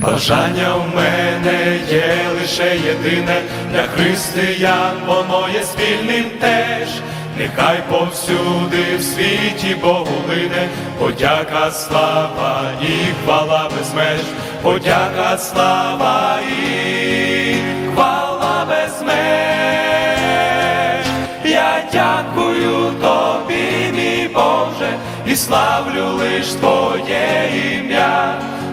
Бажання в мене є лише єдине для християн, воно є спільним теж. Нехай повсюди в світі Богу лине, подяка, слава і хвала без меж, подяка, слава і хвала без меж. Я дякую тобі, мій Боже, і славлю лиш Твоє ім'я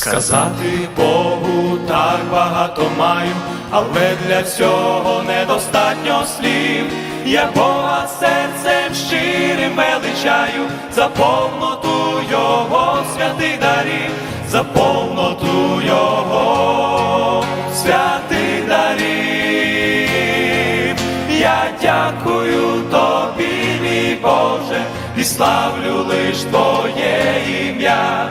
Сказати Богу так багато маю, але для цього недостатньо слів. Я Бога серцем щирим величаю за повноту Його святих дарів, за повноту Його святих дарів. Я дякую тобі, мій Боже, і славлю лиш Твоє ім'я